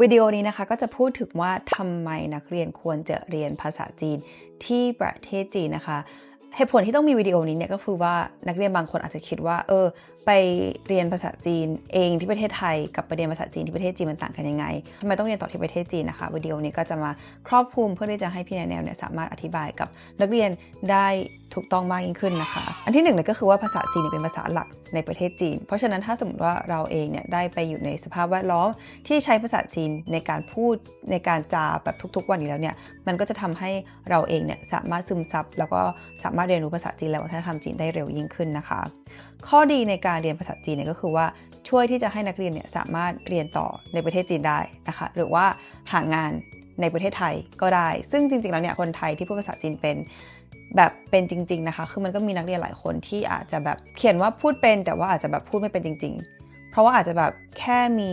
วิดีโอนี้นะคะก็จะพูดถึงว่าทำไมนักเรียนควรจะเรียนภาษาจีนที่ประเทศจีนนะคะเหตุผลที่ต้องมีวิดีโอนี้เนี่ยก็คือว่านักเรียนบางคนอาจจะคิดว่า เออ ไปเรียนภาษาจีนเองที่ประเทศไทย กับไปเรียนภาษาจีนที่ประเทศจีนมันต่างกันยังไงทำไมต้องเรียนต่อที่ประเทศจีนนะคะวิดีโอนี้ก็จะมาครอบคลุมเพื่อที่จะให้พี่แนวเนี่ยสามารถอธิบายกับนักเรียนได้ถูกต้องมากยิ่งขึ้นนะคะ อันที่หนึ่งเลยก็คือว่าภาษาจีนเป็นภาษาหลักในประเทศจีน เพราะฉะนั้นถ้าสมมติว่าเราเองเนี่ยได้ไปอยู่ในสภาพแวดล้อมที่ใช้ภาษาจีนในการพูดในการจาแบบทุกๆ วันอยู่แล้วเนี่ย มันก็จะทำให้เราเองเนี่ยสามารถซึมซับแล้วก็สามารถเรียนรู้ภาษาจีนและวัฒนธรรมจีนได้เร็วยิ่งขึ้นนะคะ ข้อดีในการเรียนภาษาจีนเนี่ยก็คือว่าช่วยที่จะให้นักเรียนเนี่ยสามารถเรียนต่อในประเทศจีนได้นะคะ หรือว่าหางานในประเทศไทยก็ได้ ซึ่งจริงๆ แล้วเนี่ยคนไทยที่พูดภาษาจีนเป็น แบบเป็นจริง ๆนะคะ คือมันก็มีนักเรียนหลายคนที่อาจจะแบบเขียนว่าพูดเป็น แต่ว่าอาจจะแบบพูดไม่เป็นจริง ๆ เพราะว่าอาจจะแบบแค่มี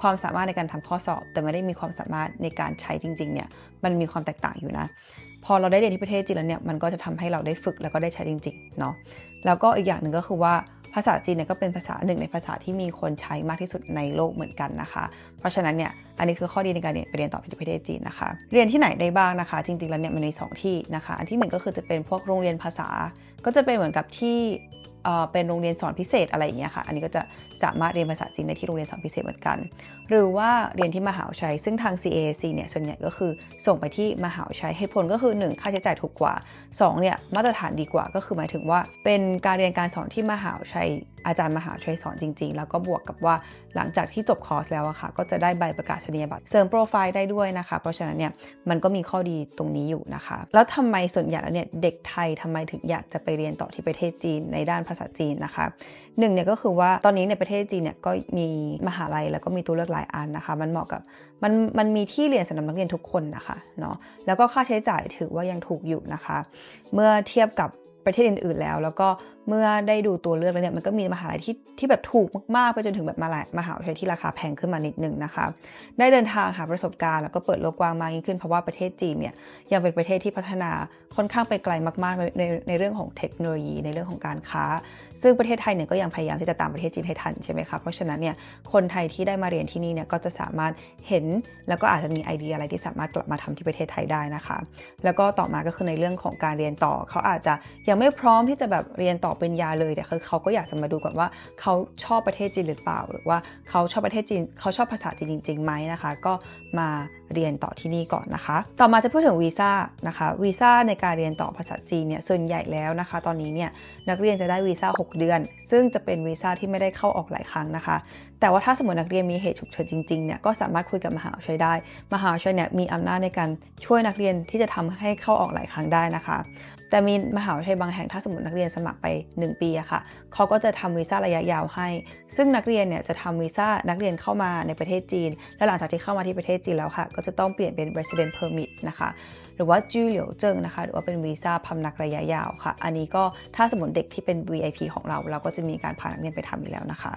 ความสามารถในการทำข้อสอบ แต่ไม่ได้มีความสามารถในการใช้จริง ๆ เนี่ย มันมีความแตกต่างอยู่นะ พอเราได้เรียนที่ประเทศจีนแล้วเนี่ย มันก็จะทำให้เราได้ฝึกแล้วก็ได้ใช้จริง ๆ เนาะ แล้วก็อีกอย่างหนึ่งก็คือว่า ภาษาจีนเนี่ยก็เป็นภาษาหนึ่งในภาษาที่มีคนใช้มากที่สุดในโลกเหมือนกันนะคะ เพราะฉะนั้นเนี่ยอันนี้คือข้อดีในการเรียนไปเรียนต่อที่ประเทศจีนนะคะ เรียนที่ไหนได้บ้างนะคะ จริงๆแล้วเนี่ยมันมีสองที่นะคะ อันที่หนึ่งก็คือจะเป็นพวกโรงเรียนภาษา ก็จะเป็นเหมือนกับที่ เป็นโรงเรียนสอนพิเศษอะไรอย่างเงี้ยค่ะ อันนี้ก็จะสามารถเรียนภาษาจีนในที่โรงเรียนสอนพิเศษเหมือนกัน หรือว่าเรียนที่มหาวิทยาลัย ซึ่งทาง CAC เนี่ย ส่วนใหญ่ก็คือส่งไปที่มหาวิทยาลัยให้ผลก็คือ 1 ค่าใช้จ่ายถูกกว่า 2 เนี่ย มาตรฐานดีกว่า ก็คือหมายถึงว่า เป็นการเรียนการสอนที่มหาวิทยาลัยอาจารย์มหาวิทยาลัยสอนจริง ๆ แล้วก็บวกกับว่าหลังจากที่จบคอร์สแล้วอะค่ะ ก็จะได้ใบประกาศนียบัตรเสริมโปรไฟล์ได้ด้วยนะคะ เพราะฉะนั้นเนี่ยมันก็มีข้อดีตรงนี้อยู่นะคะ แล้วทำไมส่วนใหญ่แล้วเนี่ยเด็กไทยทำไมถึงอยากจะไปเรียนต่อที่ประเทศจีนในด้านภาษาจีนนะคะหนึ่งเนี่ยก็คือว่าตอนนี้ในประเทศจีนเนี่ยก็มีมหาลัยแล้วก็มีตัวเลือกหลายอันนะคะ มันเหมาะกับมันมันมีที่เรียนสำหรับนักเรียนทุกคนนะคะเนาะแล้วก็ค่าใช้จ่ายถือว่ายังถูกอยู่นะคะ เมื่อเทียบกับ ประเทศอื่นๆแล้ว แล้วก็เมื่อได้ดูตัวเลือกแล้วเนี่ยมันก็มีมหาลัยที่ที่แบบถูกมากๆไปจนถึงแบบมหาลัยมหาวิทยาลัยที่ราคาแพงขึ้นมานิดนึงนะคะได้เดินทางหาประสบการณ์แล้วก็เปิดโลกกว้างมากยิ่งขึ้นเพราะว่าประเทศจีนเนี่ยยังเป็นประเทศที่พัฒนาค่อนข้างไปไกลมากๆในในในเรื่องของเทคโนโลยีในเรื่องของการค้า ซึ่งประเทศไทยเนี่ยก็ยังพยายามที่จะตามประเทศจีนให้ทันใช่ไหมคะเพราะฉะนั้นเนี่ยคนไทยที่ได้มาเรียนที่นี่เนี่ยก็จะสามารถเห็นแล้วก็อาจจะมีไอเดียอะไรที่สามารถกลับมาทำที่ประเทศไทยได้นะคะ แล้วก็ต่อมาก็คือในเรื่องของการเรียนต่อเขาอาจจะยังไม่พร้อมที่จะแบบเรียนต่อเป็นยาเลยแต่คือเขาก็อยากจะมาดูก่อนว่าเขาชอบประเทศจีนหรือเปล่า หรือว่าเขาชอบประเทศจีนเขาชอบภาษาจีนจริงๆไหมนะคะ ก็มาเรียนต่อที่นี่ก่อนนะคะ ต่อมาจะพูดถึงวีซ่านะคะวีซ่าในการเรียนต่อภาษาจีนเนี่ยส่วนใหญ่แล้วนะคะ ตอนนี้เนี่ยนักเรียนจะได้วีซ่า6 เดือน ซึ่งจะเป็นวีซ่าที่ไม่ได้เข้าออกหลายครั้งนะคะ แต่ว่าถ้าสมมตินักเรียนมีเหตุฉุกเฉินจริงๆเนี่ยก็สามารถคุยกับมหาวิทยาลัยได้ มหาวิทยาลัยเนี่ยมีอำนาจในการช่วยนักเรียนที่จะทำให้เข้าออกหลายครั้งได้นะคะ แต่มีมหาวิทยาลัยบางแห่งถ้าสมมตินักเรียนสมัครไป 1 ปีอะค่ะเขาก็จะทำวีซ่าระยะยาวให้ ซึ่งนักเรียนเนี่ยจะทำวีซ่านักเรียนเข้ามาในประเทศจีน และหลังจากที่เข้ามาที่ประเทศจีนแล้วค่ะ ก็จะต้องเปลี่ยนเป็น resident permit นะคะ หรือว่าจื้อเหลียวเจิงนะคะ หรือว่าเป็นวีซ่าพำนักระยะยาวค่ะ อันนี้ก็ถ้าสมมติเด็กที่เป็น VIP ของเรา เราก็จะมีการพานักเรียนไปทำอยู่แล้วนะคะ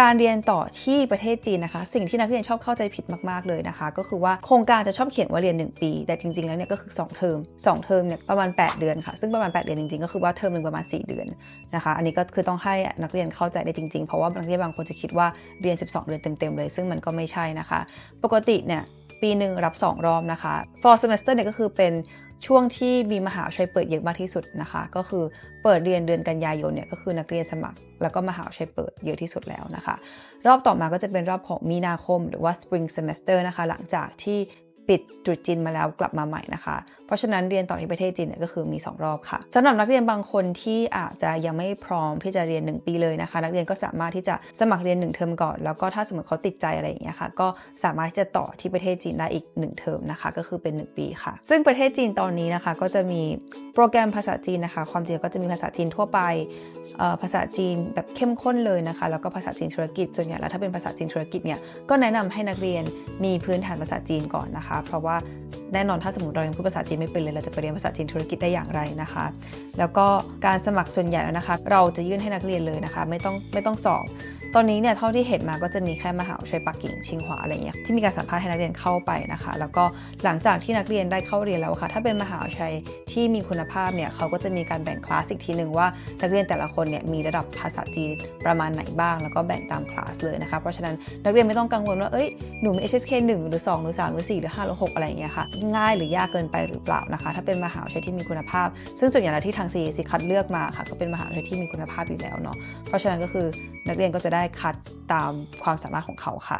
การเรียนต่อที่ประเทศจีนนะคะ สิ่งที่นักเรียนชอบเข้าใจผิดมากๆเลยนะคะ ก็คือว่าโครงการจะชอบเขียนว่าเรียน 1 ปี แต่จริงๆแล้วเนี่ยก็คือ 2 เทอม2เทอมเนี่ยประมาณ 8 เดือนค่ะ ซึ่งประมาณ 8 เดือนจริงๆ ก็คือว่าเทอมหนึ่งประมาณ 4 เดือนนะคะ อันนี้ก็คือต้องให้นักเรียนเข้าใจได้จริงๆ เพราะว่านักเรียนบางคนจะคิดว่าเรียน 12 เดือนเต็มๆเลย ซึ่งมันก็ไม่ใช่นะคะ ปกติเนี่ยปีหนึ่งรับ 2 รอบนะคะ fall semester เนี่ยก็คือเป็น ช่วงที่มีมหาวิทยาลัยเปิดเยอะมากที่สุดนะคะ ก็คือเปิดเรียนเดือนกันยายนเนี่ยก็คือนักเรียนสมัคร แล้วก็มหาวิทยาลัยเปิดเยอะที่สุดแล้วนะคะ รอบต่อมาก็จะเป็นรอบของมีนาคม หรือว่า spring semester นะคะ หลังจากที่ ปิดตรุษจีนมาแล้วกลับมาใหม่นะคะ เพราะฉะนั้นเรียนต่อที่ประเทศจีนเนี่ยก็คือมี 2 รอบค่ะสำหรับนักเรียนบางคนที่อาจจะยังไม่พร้อมที่จะเรียน 1 ปีเลยนะคะ นักเรียนก็สามารถที่จะสมัครเรียน 1 เทอมก่อน แล้วก็ถ้าสมมติเขาติดใจอะไรอย่างเงี้ยค่ะ ก็สามารถที่จะต่อที่ประเทศจีนได้อีก 1 เทอมนะคะ ก็คือเป็น 1 ปีค่ะ ซึ่งประเทศจีนตอนนี้นะคะก็จะมีโปรแกรมภาษาจีนนะคะ ความจริงก็จะมีภาษาจีนทั่วไป ภาษาจีนแบบเข้มข้นเลยนะคะ แล้วก็ภาษาจีนธุรกิจ ส่วนใหญ่แล้วถ้าเป็นภาษาจีนธุรกิจเนี่ย ก็แนะนำให้นักเรียนมีพื้นฐานภาษาจีนก่อนนะคะเพราะว่าแน่นอนถ้าสมมติเรายังพูดภาษาจีนไม่เป็นเลย เราจะไปเรียนภาษาจีนธุรกิจได้อย่างไรนะคะ แล้วก็การสมัครส่วนใหญ่แล้วนะคะ เราจะยื่นให้นักเรียนเลยนะคะ ไม่ต้องไม่ต้องสอบตอนนี้เนี่ยเท่าที่เห็นมาก็จะมีแค่มหาวิทยาลัยปักกิ่งชิงหวาอะไรเงี้ยที่มีการสัมภาษณ์ให้นักเรียนเข้าไปนะคะ แล้วก็หลังจากที่นักเรียนได้เข้าเรียนแล้วค่ะ ถ้าเป็นมหาวิทยาลัยที่มีคุณภาพเนี่ยเขาก็จะมีการแบ่งคลาสอีกทีหนึ่งว่านักเรียนแต่ละคนเนี่ยมีระดับภาษาจีนประมาณไหนบ้าง แล้วก็แบ่งตามคลาสเลยนะคะ เพราะฉะนั้นนักเรียนไม่ต้องกังวลว่าเอ้ย หนูมี HSK 1 หรือ 2 หรือ 3 หรือ 4 หรือ 5 หรือ 6 อะไรอย่างเงี้ยค่ะ ง่ายหรือยากเกินไปหรือเปล่านะคะ ถ้าเป็นมหาวิทยาลัยที่มีคุณภาพ ซึ่งส่วนใหญ่แล้วที่ทาง CAC คัดเลือกมาค่ะ ก็เป็นมหาวิทยาลัยที่มีคุณภาพอยู่แล้วเนาะเพราะฉะนั้นก็คือนักเรียนก็จะได้คัดตามความสามารถของเขาค่ะ